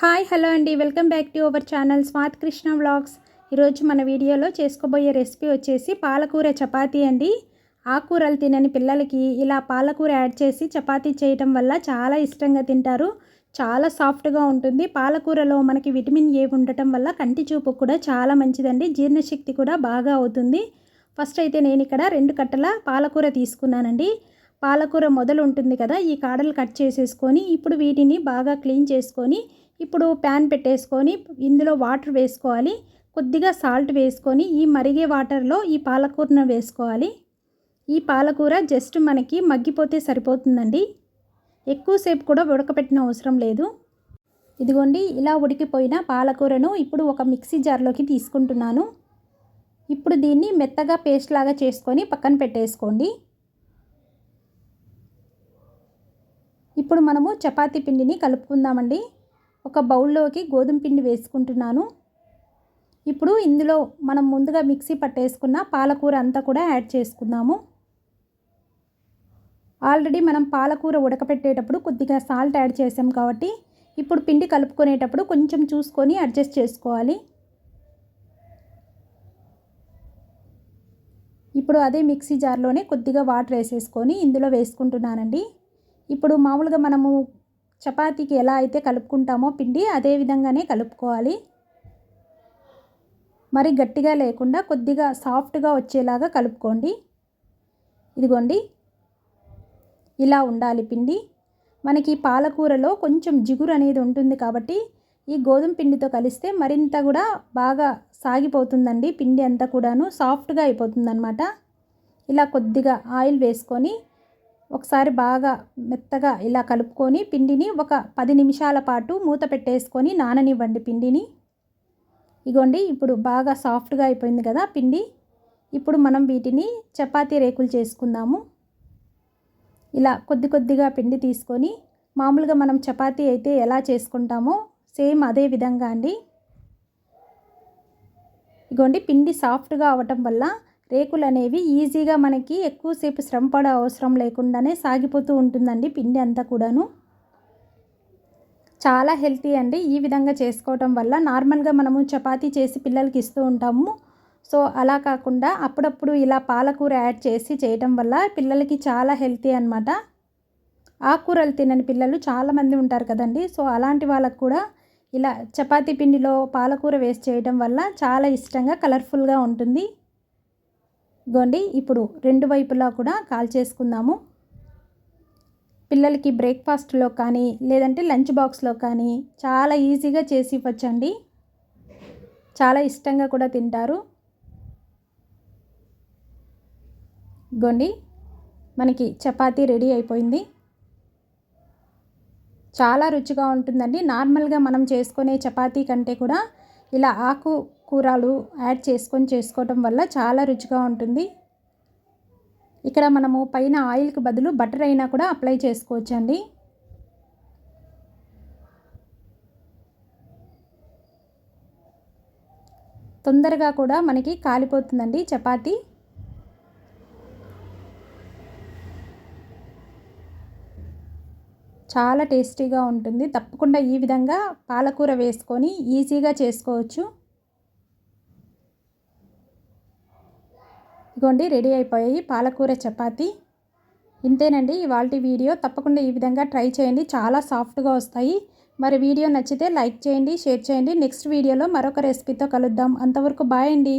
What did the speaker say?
Hi hello అండి. Welcome back to our channel smart Krishna vlogs. ఈరోజు మన వీడియోలో చేసుకోబోయే రెసిపీ వచ్చేసి పాలకూర చపాతీ అండి. ఆకుకూరలు తినని పిల్లలకి ఇలా పాలకూర యాడ్ చేసి చపాతీ చేయటం వల్ల చాలా ఇష్టంగా తింటారు. చాలా సాఫ్ట్గా ఉంటుంది. పాలకూరలో మనకి విటమిన్ ఏ ఉండటం వల్ల కంటి చూపు కూడా చాలా మంచిదండి. జీర్ణశక్తి కూడా బాగా అవుతుంది. ఫస్ట్ అయితే నేను ఇక్కడ రెండు కట్టల పాలకూర తీసుకున్నానండి. పాలకూర మొదలు ఉంటుంది కదా ఈ కాడలు కట్ చేసేసుకొని ఇప్పుడు వీటిని బాగా క్లీన్ చేసుకొని ఇప్పుడు ప్యాన్ పెట్టేసుకొని ఇందులో వాటర్ వేసుకోవాలి. కొద్దిగా సాల్ట్ వేసుకొని ఈ మరిగే వాటర్లో ఈ పాలకూరను వేసుకోవాలి. ఈ పాలకూర జస్ట్ మనకి మగ్గిపోతే సరిపోతుందండి. ఎక్కువసేపు కూడా ఉడకపెట్టిన అవసరం లేదు. ఇదిగోండి ఇలా ఉడికిపోయిన పాలకూరను ఇప్పుడు ఒక మిక్సీ జార్లోకి తీసుకుంటున్నాను. ఇప్పుడు దీన్ని మెత్తగా పేస్ట్ లాగా చేసుకొని పక్కన పెట్టేసుకోండి. ఇప్పుడు మనము చపాతీ పిండిని కలుపుకుందామండి. ఒక బౌల్లోకి గోధుమ పిండి వేసుకుంటున్నాను. ఇప్పుడు ఇందులో మనం ముందుగా మిక్సీ పట్టేసుకున్న పాలకూర అంతా కూడా యాడ్ చేసుకుందాము. ఆల్రెడీ మనం పాలకూర ఉడకపెట్టేటప్పుడు కొద్దిగా సాల్ట్ యాడ్ చేసాం కాబట్టి ఇప్పుడు పిండి కలుపుకునేటప్పుడు కొంచెం చూసుకొని అడ్జస్ట్ చేసుకోవాలి. ఇప్పుడు అదే మిక్సీ జార్లోనే కొద్దిగా వాటర్ వేసేసుకొని ఇందులో వేసుకుంటున్నానండి. ఇప్పుడు మామూలుగా మనము చపాతీకి ఎలా అయితే కలుపుకుంటామో పిండి అదే విధంగానే కలుపుకోవాలి. మరి గట్టిగా లేకుండా కొద్దిగా సాఫ్ట్గా వచ్చేలాగా కలుపుకోండి. ఇదిగోండి. ఇలా ఉండాలి పిండి. మనకి పాలకూరలో కొంచెం జిగురు అనేది ఉంటుంది కాబట్టి ఈ గోధుమ పిండితో కలిస్తే మరింత కూడా బాగా సాగిపోతుందండి పిండి అంతా కూడాను సాఫ్ట్గా అయిపోతుందన్నమాట. ఇలా కొద్దిగా ఆయిల్ వేసుకొని ఒకసారి బాగా మెత్తగా ఇలా కలుపుకొని పిండిని ఒక పది నిమిషాల పాటు మూత పెట్టేసుకొని నాననివ్వండి పిండిని. ఇగోండి ఇప్పుడు బాగా సాఫ్ట్గా అయిపోయింది కదా పిండి. ఇప్పుడు మనం వీటిని చపాతీ రేకులు చేసుకుందాము. ఇలా కొద్ది కొద్దిగా పిండి తీసుకొని మామూలుగా మనం చపాతీ అయితే ఎలా చేసుకుంటామో సేమ్ అదే విధంగా అండి. ఇగోండి పిండి సాఫ్ట్గా అవటం వల్ల రేకులు అనేవి ఈజీగా మనకి ఎక్కువసేపు శ్రమ పడే అవసరం లేకుండానే సాగిపోతూ ఉంటుందండి పిండి అంతా కూడాను. చాలా హెల్తీ అండి. ఈ విధంగా చేసుకోవటం వల్ల నార్మల్గా మనము చపాతీ చేసి పిల్లలకి ఇస్తూ ఉంటాము. సో అలా కాకుండా అప్పుడప్పుడు ఇలా పాలకూర యాడ్ చేసి చేయటం వల్ల పిల్లలకి చాలా హెల్తీ అనమాట ఆకుకూరలు తినని పిల్లలు చాలామంది ఉంటారు కదండి. సో అలాంటి వాళ్ళకు కూడా ఇలా చపాతీ పిండిలో పాలకూర వేసి చేయడం వల్ల చాలా ఇష్టంగా కలర్ఫుల్గా ఉంటుంది. గోండి ఇప్పుడు రెండు వైపులా కూడా కాల్ చేసుకుందాము. పిల్లలకి బ్రేక్ఫాస్ట్లో కానీ లేదంటే లంచ్ బాక్స్లో కానీ చాలా ఈజీగా చేసి ఇవ్వచ్చండి. చాలా ఇష్టంగా కూడా తింటారు. గోండి మనకి చపాతీ రెడీ అయిపోయింది. చాలా రుచిగా ఉంటుందండి. నార్మల్గా మనం చేసుకునే చపాతీ కంటే కూడా ఇలా ఆకు కూరలు యాడ్ చేసుకొని చేసుకోవటం వల్ల చాలా రుచిగా ఉంటుంది. ఇక్కడ మనము పైన ఆయిల్కి బదులు బటర్ అయినా కూడా అప్లై చేసుకోవచ్చండి. తొందరగా కూడా మనకి కాలిపోతుందండి చపాతీ. చాలా టేస్టీగా ఉంటుంది. తప్పకుండా ఈ విధంగా పాలకూర వేసుకొని ఈజీగా చేసుకోవచ్చు. ఇగోండి రెడీ అయిపోయాయి. పాలకూర చపాతి. ఇంతేనండి ఇవాళ వీడియో. తప్పకుండా ఈ విధంగా ట్రై చేయండి. చాలా సాఫ్ట్గా వస్తాయి. మరి వీడియో నచ్చితే లైక్ చేయండి షేర్ చేయండి. నెక్స్ట్ వీడియోలో మరొక రెసిపీతో కలుద్దాం. అంతవరకు బాయ్ అండి.